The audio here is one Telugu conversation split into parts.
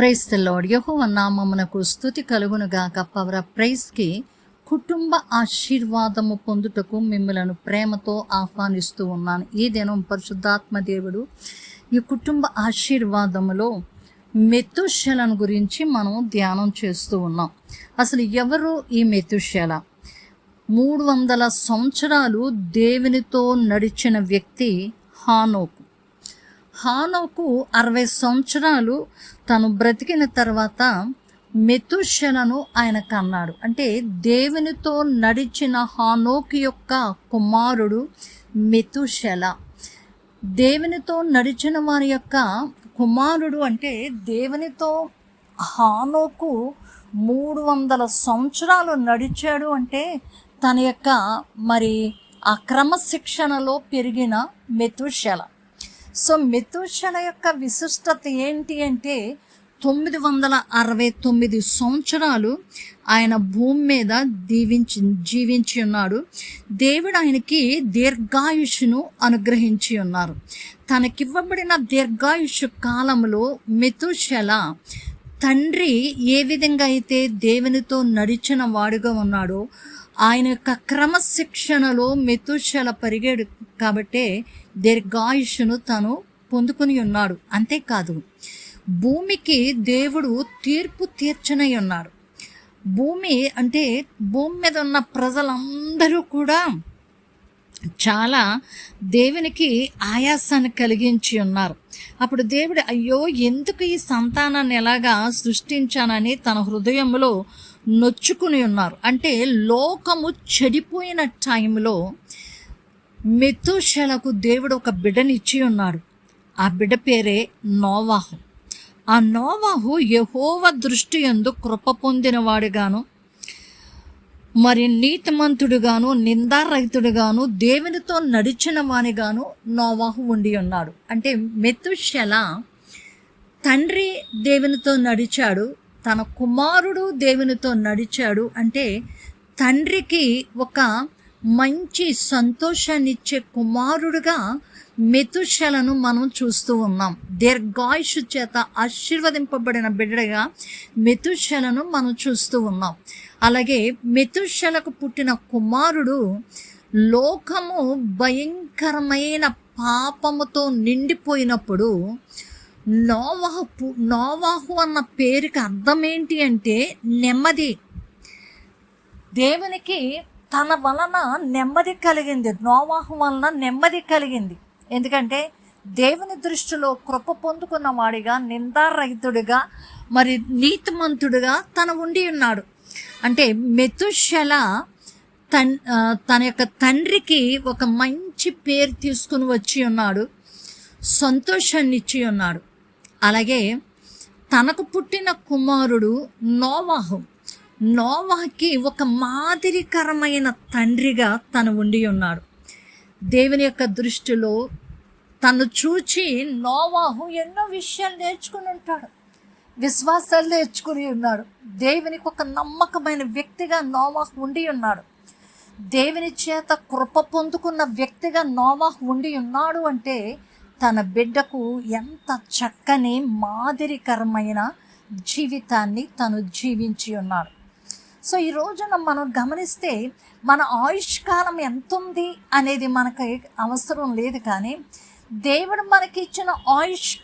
ప్రైజ్ తెల్లోడ్ యహోవ నామమునకు స్థుతి కలుగునుగాక పవర ప్రైజ్కి కుటుంబ ఆశీర్వాదము పొందుటకు మిమ్మలను ప్రేమతో ఆహ్వానిస్తూ ఉన్నాను. ఈ దినం పరిశుద్ధాత్మ దేవుడు ఈ కుటుంబ ఆశీర్వాదములో మెతుశలను గురించి మనం ధ్యానం చేస్తూ ఉన్నాం. అసలు ఎవరు ఈ మెతుశల మూడు వందల సంవత్సరాలు దేవునితో నడిచిన వ్యక్తి హానోక్. హానోకు అరవై సంవత్సరాలు తను బ్రతికిన తర్వాత మెతుషలను ఆయన కన్నాడు. అంటే దేవునితో నడిచిన హానోక్ యొక్క కుమారుడు మెతుషల. దేవునితో నడిచిన వారి యొక్క కుమారుడు అంటే దేవునితో హానోకు మూడు వందల సంవత్సరాలు నడిచాడు అంటే తన యొక్క మరి ఆ క్రమశిక్షణలో పెరిగిన మెతుషల. సో మెతుషల యొక్క విశిష్టత ఏంటి అంటే తొమ్మిది వందల అరవై తొమ్మిది సంవత్సరాలు ఆయన భూమి మీద దీవించి జీవించి ఉన్నాడు. దేవుడు ఆయనకి దీర్ఘాయుషును అనుగ్రహించి ఉన్నారు. తనకివ్వబడిన దీర్ఘాయుషు కాలంలో మెతుశల తండ్రి ఏ విధంగా అయితే దేవునితో నడిచిన వాడుగా ఉన్నాడో ఆయన యొక్క క్రమశిక్షణలో మెతుశల పరిగాడు కాబట్టే దీర్ఘాయుషును తను పొందుకుని ఉన్నాడు. అంతేకాదు భూమికి దేవుడు తీర్పు తీర్చనై ఉన్నాడు. భూమి అంటే భూమి మీద ఉన్న ప్రజలందరూ కూడా చాలా దేవునికి ఆయాసాన్ని కలిగించి ఉన్నారు. అప్పుడు దేవుడు అయ్యో ఎందుకు ఈ సంతానాన్ని ఎలాగా సృష్టించానని తన హృదయంలో నొచ్చుకుని ఉన్నారు? అంటే లోకము చెడిపోయిన టైంలో మెతుషలకు దేవుడు ఒక బిడ్డనిచ్చి ఉన్నాడు. ఆ బిడ్డ పేరే నోవాహు. ఆ నోవాహు యహోవ దృష్టి ఎందు కృప పొందినవాడుగాను మరి నీతిమంతుడుగాను నిందారహితుడుగాను దేవునితో నడిచిన వానిగాను నోవాహు ఉండి ఉన్నాడు. అంటే మెతుశల తండ్రి దేవునితో నడిచాడు తన కుమారుడు దేవునితో నడిచాడు అంటే తండ్రికి ఒక మంచి సంతోషాన్నిచ్చే కుమారుడుగా మెతుశలను మనం చూస్తూ ఉన్నాం. దీర్ఘాయుషు చేత ఆశీర్వదింపబడిన బిడ్డగా మెతుశలను మనం చూస్తూ ఉన్నాం. అలాగే మెతుషలకు పుట్టిన కుమారుడు లోకము భయంకరమైన పాపముతో నిండిపోయినప్పుడు నోవాహు నోవాహు అన్న పేరుకి అర్థం ఏంటి అంటే నెమ్మది. దేవునికి తన వలన నెమ్మది కలిగింది. నోవాహు వలన నెమ్మది కలిగింది. ఎందుకంటే దేవుని దృష్టిలో కృప పొందుకున్న వాడిగా నిందారహితుడిగా మరి నీతిమంతుడిగా తన ఉండి ఉన్నాడు. అంటే మెతుశల తన్ తన యొక్క తండ్రికి ఒక మంచి పేరు తీసుకుని వచ్చి ఉన్నాడు. సంతోషాన్ని ఇచ్చి ఉన్నాడు. అలాగే తనకు పుట్టిన కుమారుడు నోవాహు. నోవాకి ఒక మాదిరికరమైన తండ్రిగా తను ఉండి ఉన్నాడు. దేవుని యొక్క దృష్టిలో తను చూచి నోవాహు ఎన్నో విషయాలు నేర్చుకుని ఉంటాడు. విశ్వాసాలు నేర్చుకుని ఉన్నాడు. దేవునికి ఒక నమ్మకమైన వ్యక్తిగా నోవాహు ఉండి ఉన్నాడు. దేవుని చేత కృప పొందుకున్న వ్యక్తిగా నోవాహు ఉండి ఉన్నాడు అంటే తన బిడ్డకు ఎంత చక్కని మాదిరికరమైన జీవితాన్ని తను జీవించి ఉన్నాడు. సో ఈ రోజున మనం గమనిస్తే మన ఆయుష్కాలం ఎంత ఉంది అనేది మనకి అవసరం లేదు కానీ దేవుడు మనకి ఇచ్చిన ఆయుష్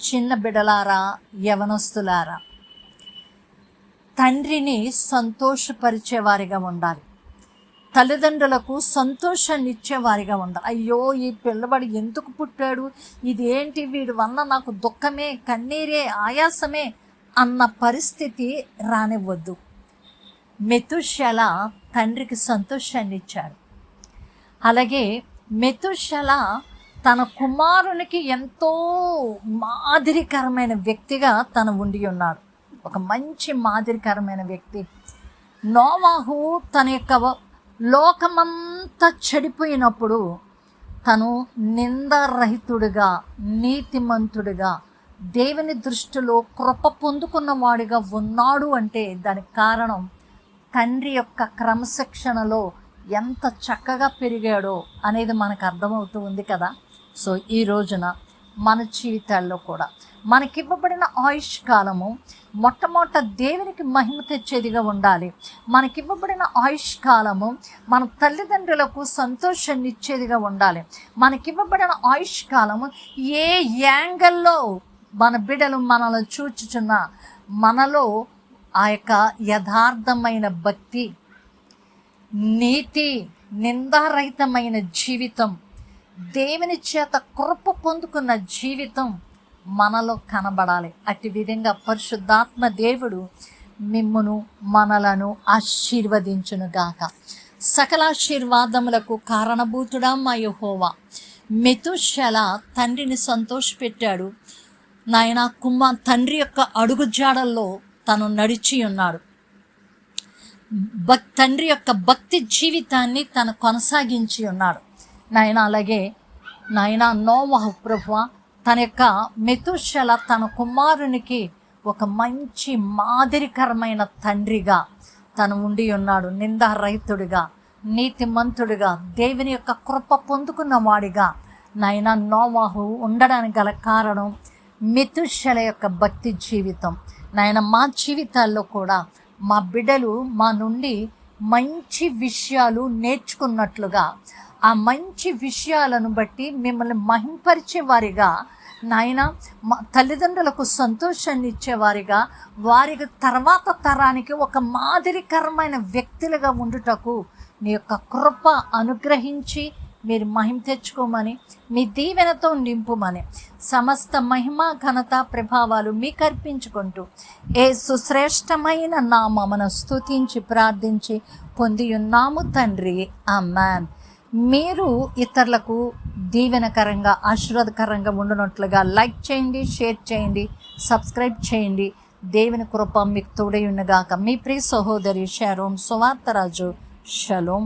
చిన్న బిడలారా యవనస్తులారా తండ్రిని సంతోషపరిచేవారిగా ఉండాలి. తల్లిదండ్రులకు సంతోషాన్ని ఇచ్చేవారిగా ఉండాలి. అయ్యో ఈ పిల్లవాడు ఎందుకు పుట్టాడు? ఇదేంటి వీడి వల్ల నాకు దుఃఖమే కన్నీరే ఆయాసమే? అన్న పరిస్థితి రానివ్వద్దు. మెతుశల తండ్రికి సంతోషాన్ని ఇచ్చాడు అలాగే మెతుశల తన కుమారునికి ఎంతో మాదిరికరమైన వ్యక్తిగా తను ఉండి ఉన్నాడు. ఒక మంచి మాదిరికరమైన వ్యక్తి. నోవాహు తన యొక్క లోకమంతా చెడిపోయినప్పుడు తను నిందారహితుడిగా నీతిమంతుడిగా దేవుని దృష్టిలో కృప పొందుకున్నవాడిగా ఉన్నాడు అంటే దానికి కారణం తండ్రి యొక్క క్రమశిక్షణలో ఎంత చక్కగా పెరిగాడో అనేది మనకు అర్థమవుతూ ఉంది కదా. సో ఈ రోజున మన జీవితాల్లో కూడా మనకివ్వబడిన ఆయుష్ కాలము మొట్టమొదట దేవునికి మహిమ తెచ్చేదిగా ఉండాలి. మనకివ్వబడిన ఆయుష్ కాలము మన తల్లిదండ్రులకు సంతోషాన్ని ఇచ్చేదిగా ఉండాలి మనకివ్వబడిన ఆయుష్ కాలము ఏ యాంగిల్లో మన బిడ్డలు మనల్ని చూచుచున్న మనలో ఆ యొక్క యథార్థమైన భక్తి నీతి నిందారహితమైన జీవితం దేవుని చేత కృప పొందుకున్న జీవితం మనలో కనబడాలి. అట్టి విధంగా పరిశుద్ధాత్మ దేవుడు మిమ్మును మనలను ఆశీర్వదించునుగాక. సకలాశీర్వాదములకు కారణభూతుడా మా యహోవా. మెతుశల తండ్రిని సంతోషపెట్టాడు. నాయన కుమ్మ తండ్రి యొక్క అడుగుజాడల్లో తను నడిచి ఉన్నాడు. భక్ తండ్రి యొక్క భక్తి జీవితాన్ని తను కొనసాగించి ఉన్నాడు. నాయన అలాగే నాయన నోవహు ప్రభువ తన యొక్క మెతుశల తన కుమారునికి ఒక మంచి మాదిరికరమైన తండ్రిగా తను ఉండి ఉన్నాడు. నిందారహితుడిగా నీతిమంతుడిగా దేవుని యొక్క కృప పొందుకున్న వాడిగా నాయన నోవాహు ఉండడానికి గల కారణం మెతుశల యొక్క భక్తి జీవితం. నాయన మా జీవితాల్లో కూడా మా బిడ్డలు మా నుండి మంచి విషయాలు నేర్చుకున్నట్లుగా ఆ మంచి విషయాలను బట్టి మిమ్మల్ని మహింపరిచే వారిగా నాయన మా తల్లిదండ్రులకు సంతోషాన్ని ఇచ్చేవారిగా వారికి తర్వాత తరానికి ఒక మాదిరికరమైన వ్యక్తులుగా ఉండుటకు నీ యొక్క కృప అనుగ్రహించి మీరు మహిమ తెచ్చుకోమని మీ దీవెనతో నింపుమని సమస్త మహిమ ఘనత ప్రభావాలు మీకు అర్పించుకుంటూ ఏ సుశ్రేష్టమైన నామమును స్తుతించి ప్రార్థించి పొంది ఉన్నాము తండ్రి. అమ్మాన్ మీరు ఇతరులకు దీవెనకరంగా ఆశీర్వాదకరంగా ఉండనట్లుగా లైక్ చేయండి షేర్ చేయండి సబ్స్క్రైబ్ చేయండి. దేవుని కృప మీకు తోడై ఉండగాక. మీ ప్రియ సహోదరి షారోన్ సువార్తరాజు. షలోం.